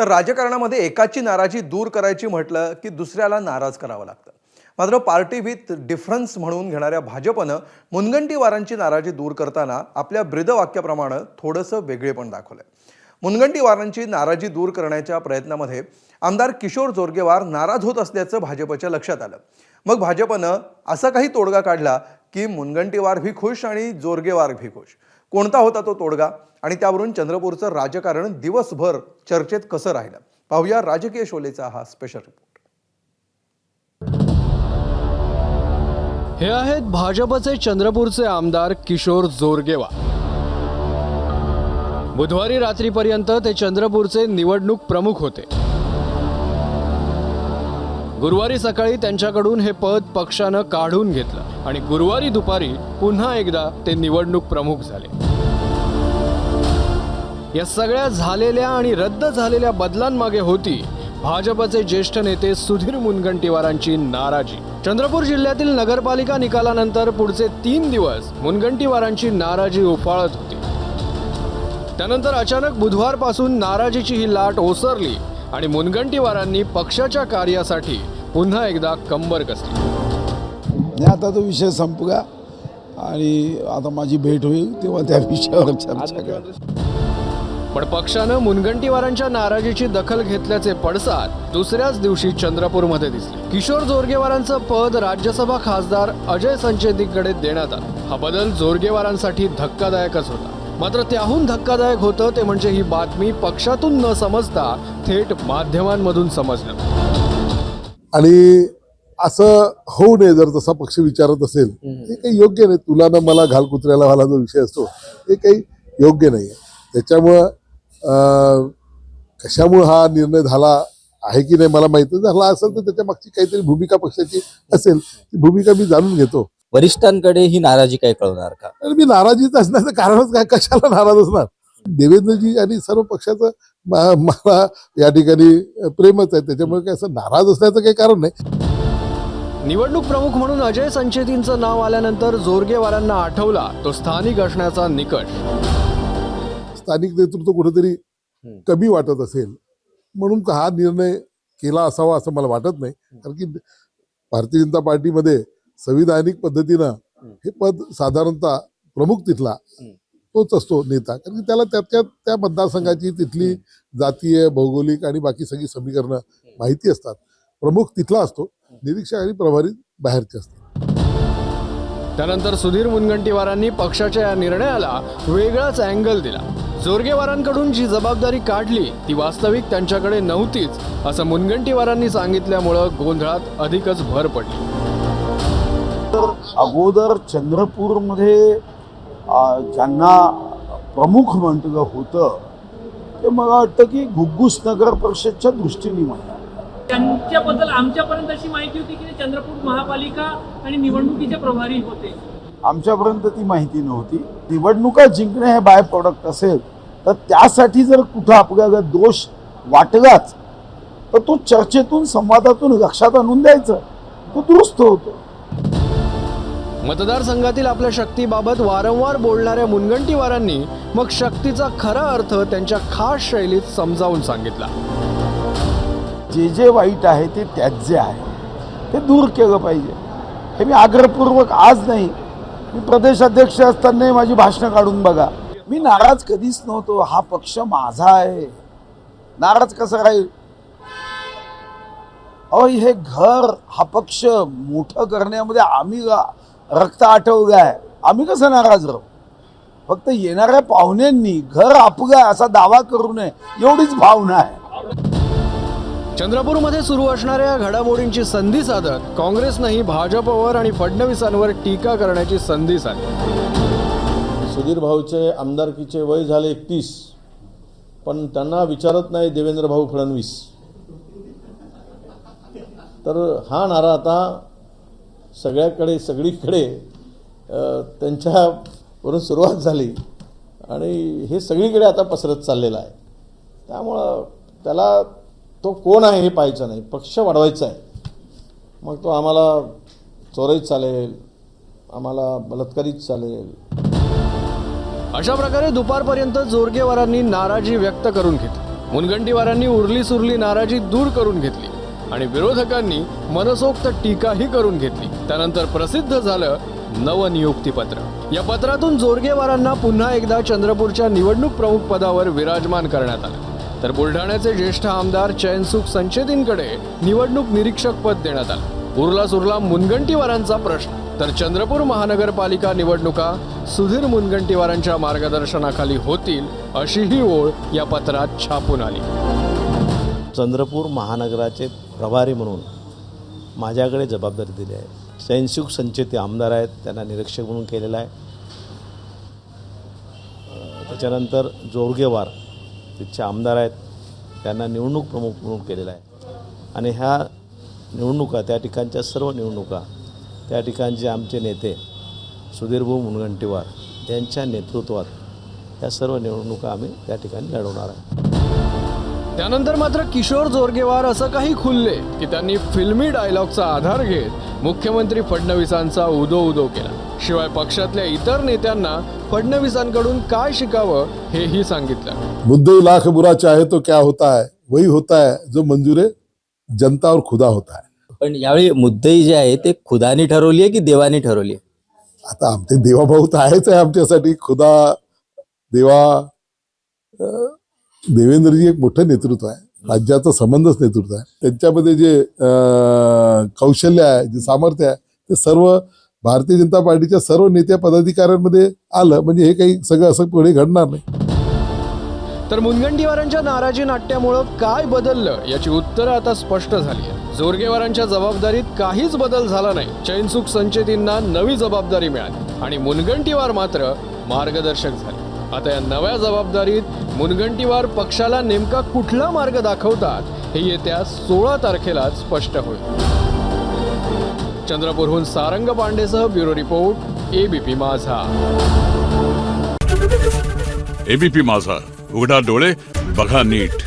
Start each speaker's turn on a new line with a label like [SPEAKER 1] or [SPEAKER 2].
[SPEAKER 1] तर राजकारणामध्ये एकाची नाराजी दूर करायची म्हटलं की दुसऱ्याला नाराज करावं लागतं. मात्र पार्टी विथ डिफरन्स म्हणून घेणाऱ्या भाजपनं मुनगंटीवारांची नाराजी दूर करताना आपल्या ब्रिदवाक्याप्रमाणे थोडंसं वेगळेपण दाखवलंय. मुनगंटीवारांची नाराजी दूर करण्याच्या प्रयत्नामध्ये आमदार किशोर जोरगेवार नाराज होत असल्याचं भाजपच्या लक्षात आलं. मग भाजपनं असा काही तोडगा काढला की मुनगंटीवार भी खुश आणि जोरगेवार भी खुश. कोणता होता तो तोडगा? आणि त्यावरून चंद्रपूरचं राजकारण दिवसभर चर्चेत कसं राहिलं? पाहूया राजकीय शोलेचा हा स्पेशल रिपोर्ट
[SPEAKER 2] हे आहेत भाजपचे चंद्रपूरचे आमदार किशोर जोरगेवा. बुधवारी रात्रीपर्यंत ते चंद्रपूरचे निवडणूक प्रमुख होते. गुरुवारी सकाळी त्यांच्याकडून हे पद पक्षानं काढून घेतलं आणि गुरुवारी दुपारी पुन्हा एकदा ते निवडणूक प्रमुख झाले. या सगळ्या झालेल्या आणि रद्द झालेल्या बदलांमागे होती भाजपचे ज्येष्ठ नेते सुधीर मुनगंटीवारांची नाराजी. चंद्रपूर जिल्ह्यातील नगरपालिका निकालानंतर पुढचे तीन दिवस मुनगंटीवारांची नाराजी उफाळत होती. त्यानंतर अचानक बुधवारपासून नाराजीची ही लाट ओसरली आणि मुनगंटीवारांनी पक्षाच्या कार्यासाठी पुन्हा एकदा कंबर कसली.
[SPEAKER 3] आता तो विषय संपला आणि आता माझी भेट होईल तेव्हा त्या विषयावर चर्चा करू.
[SPEAKER 2] पण पक्षानं मुनगंटीवारांच्या नाराजीची दखल घेतल्याचे पडसाद दुसऱ्याच दिवशी चंद्रपूरमध्ये दिसले. किशोर जोरगेवारांचं पद राज्यसभा खासदार अजय संचेतीकडे देण्यात आलं. हा बदल जोरगेवारांसाठी धक्कादायकच होता. मात्र त्याहून धक्कादायक होतं ते म्हणजे ही बातमी पक्षातून न समजता थेट माध्यमांमधून समजलं.
[SPEAKER 4] आणि असं होऊ नये जर तसा पक्ष विचारत असेल हे काही योग्य नाही. तुला ना मला घाल कुत्र्याला वाला जो विषय असतो हे काही योग्य नाही आहे त्याच्यामुळं कशामुळं हा निर्णय झाला आहे की नाही मला माहिती झाला असेल तर त्याच्या मागची काहीतरी भूमिका पक्षाची असेल. ती भूमिका मी जाणून घेतो.
[SPEAKER 5] वरिष्ठांकडे ही नाराजी काय कळवणार का?
[SPEAKER 4] आणि मी नाराजीच असण्याचं कारणच काय? कशाला नाराज असणार? देवेंद्रजी आणि सर्व पक्षाचं मला या ठिकाणी प्रेमच आहे. त्याच्यामुळे काय असं नाराज असण्याचं काही कारण नाही.
[SPEAKER 2] निवडणूक प्रमुख म्हणून अजय संचेतींचं नाव आल्यानंतर जोरगेवारांना आठवला तो स्थानिक असण्याचा निकष.
[SPEAKER 4] स्थानिक नेतृत्व कुठेतरी कमी वाटत असेल म्हणून हा निर्णय केला असावा असं मला वाटत नाही. कारण की भारतीय जनता पार्टीमध्ये संविधानिक पद्धतीनं हे पद साधारणतः प्रमुख तिथला तोच असतो नेता. कारण की त्याला त्याच्या त्या मतदारसंघाची तिथली जातीय भौगोलिक आणि बाकी सगळी समीकरणं माहिती असतात. प्रमुख तिथला असतो निरीक्षक आणि प्रभारी बाहेरचे असतात.
[SPEAKER 2] त्यानंतर सुधीर मुनगंटीवारांनी पक्षाच्या या निर्णयाला वेगळाच अँगल दिला. जोरगेवारांकडून जी जबाबदारी काढली ती वास्तविक त्यांच्याकडे नव्हतीच असं मुनगंटीवारांनी सांगितल्यामुळं गोंधळात अधिकच भर पडली.
[SPEAKER 3] अगोदर चंद्रपूरमध्ये ज्यांना प्रमुख मंडळ होतं ते मला वाटतं की घुग्गुस नगर परिषदच्या दृष्टीने म्हणा
[SPEAKER 6] त्यांच्याबद्दल आमच्यापर्यंत अशी माहिती होती की चंद्रपूर महापालिका आणि निवडणुकीचे प्रभारी होते.
[SPEAKER 3] आमच्यापर्यंत ती माहिती नव्हती. निवडणुका जिंकणे हे बाय प्रॉडक्ट असेल तर त्यासाठी जर कुठं आपल्याला दोष वाटलाच तर तो चर्चेतून संवादातून लक्षात आणून द्यायचं. तो दुरुस्त होतो.
[SPEAKER 2] मतदारसंघातील आपल्या शक्तीबाबत वारंवार बोलणाऱ्या मुनगंटीवारांनी मग शक्तीचा खरा अर्थ त्यांच्या खास शैलीत समजावून सांगितला.
[SPEAKER 3] जे जे वाईट आहे ते त्याज्य आहे ते दूर केलं पाहिजे. हे मी आग्रहपूर्वक आज नाही मी प्रदेशाध्यक्ष असतानाही माझी भाषणं काढून बघा. मी नाराज कधीच नव्हतो. हा पक्ष माझा आहे. नाराज कसा राहील? अहो हे घर हा पक्ष मोठं करण्यामध्ये आम्ही रक्त आठवलं आहे. आम्ही कसं नाराज राहू? फक्त येणाऱ्या पाहुण्यांनी घर आपगा असा दावा करू नये. एवढीच भावना आहे.
[SPEAKER 2] चंद्रपूरमध्ये सुरू असणाऱ्या घडामोडींची संधी साधत काँग्रेसनंही भाजपवर आणि फडणवीसांवर टीका करण्याची संधी साधली.
[SPEAKER 7] सुधीर भाऊचे आमदारकीचे वय झाले एकतीस पण त्यांना विचारत नाही देवेंद्र भाऊ फडणवीस. तर हा नारा आता सगळ्याकडे सगळीकडे त्यांच्यावरून सुरुवात झाली आणि हे सगळीकडे आता पसरत चाललेलं आहे. त्यामुळं त्याला तो कोण आहे हे पाहायचं नाही. पक्ष वाढवायचा आहे. मग तो आम्हाला चोराईच चालेल आम्हाला बलात्कारीच चालेल.
[SPEAKER 2] अशा प्रकारे दुपारपर्यंत जोरगेवारांनी नाराजी व्यक्त करून घेतली. मुनगंटीवारांनी उरली सुरली नाराजी दूर करून घेतली. आणि विरोधकांनी मनसोक्त टीकाही करून घेतली. त्यानंतर प्रसिद्ध झालं नवनियुक्तीपत्र. या पत्रातून जोरगेवारांना पुन्हा एकदा चंद्रपूरच्या निवडणूक प्रमुख पदावर विराजमान करण्यात आलं. तर बुलढाण्याचे ज्येष्ठ आमदार चैनसुख संचेतींकडे निवडणूक निरीक्षक पद देण्यात आलं. उरला सुरला मुनगंटीवारांचा प्रश्न. तर चंद्रपूर महानगरपालिका निवडणुका सुधीर मुनगंटीवारांच्या मार्गदर्शनाखाली होतील अशी ही ओळ या पत्रात छापून आली.
[SPEAKER 8] चंद्रपूर महानगराचे प्रभारी म्हणून माझ्याकडे जबाबदारी दिली आहे. सैनसुख संचेती आमदार आहेत त्यांना निरीक्षक म्हणून केलेलं आहे. त्याच्यानंतर जोरगेवार तिथचे आमदार आहेत त्यांना निवडणूक प्रमुख म्हणून केलेला आहे. आणि ह्या निवडणुका त्या ठिकाणच्या सर्व निवडणुका त्या ठिकाणचे आमचे नेते सुधीरभाऊ मुनगंटीवार यांच्या नेतृत्वात या सर्व निवडणुका आम्ही त्या ठिकाणी लढवणार आहे.
[SPEAKER 2] त्यानंतर मात्र किशोर जोरगेवार असं काही खुलले की त्यांनी फिल्मी डायलॉगचा आधार घेत मुख्यमंत्री फडणवीसांचा उदो उदो केला. शिवाय पक्षातल्या इतर नेत्यांना फडणवीसांकडून काय शिकावं हेही सांगितलं.
[SPEAKER 4] मुद्दे लाख बुरा चाहे तो क्या होता है? वही होता है जो मंजूर जनता और खुदा होता है।
[SPEAKER 5] पण यावेळी मुद्दे जे आहे ते खुदानी ठरवली आहे की देवानी ठरवली आहे?
[SPEAKER 4] आता आमचे देवाभाऊ तर आहेच आहे आमच्यासाठी. खुदा देवा अं, देवेंद्रजी एक मोठं नेतृत्व आहे. राज्याचं संबंधच नेतृत्व आहे. त्यांच्यामध्ये जे अं, कौशल्य आहे जे सामर्थ्य आहे ते सर्व भारतीय जनता पार्टीच्या सर्व नेत्या पदाधिकाऱ्यांमध्ये आलं. म्हणजे हे काही सगळं असं पुढे घडणार नाही.
[SPEAKER 2] तर मुनगंटीवारांच्या नाराजी नाट्यामुळं काय बदललं याची उत्तरं आता स्पष्ट झाली आहेत. जोरगेवारांच्या जबाबदारीत काहीच बदल झाला नाही. चैनसुख संचेतींना नवी जबाबदारी मिळाली आणि मुनगंटीवार मात्र मार्गदर्शक झाले. आता या नव्या जबाबदारीत मुनगंटीवार पक्षाला नेमका कुठला मार्ग दाखवतात हे येत्या सोळा तारखेला स्पष्ट होईल. चंद्रपूरहून Sarang पांडेसह bureau report ABP Majha.
[SPEAKER 9] ABP Majha. उघडा डोळे बघा नीट.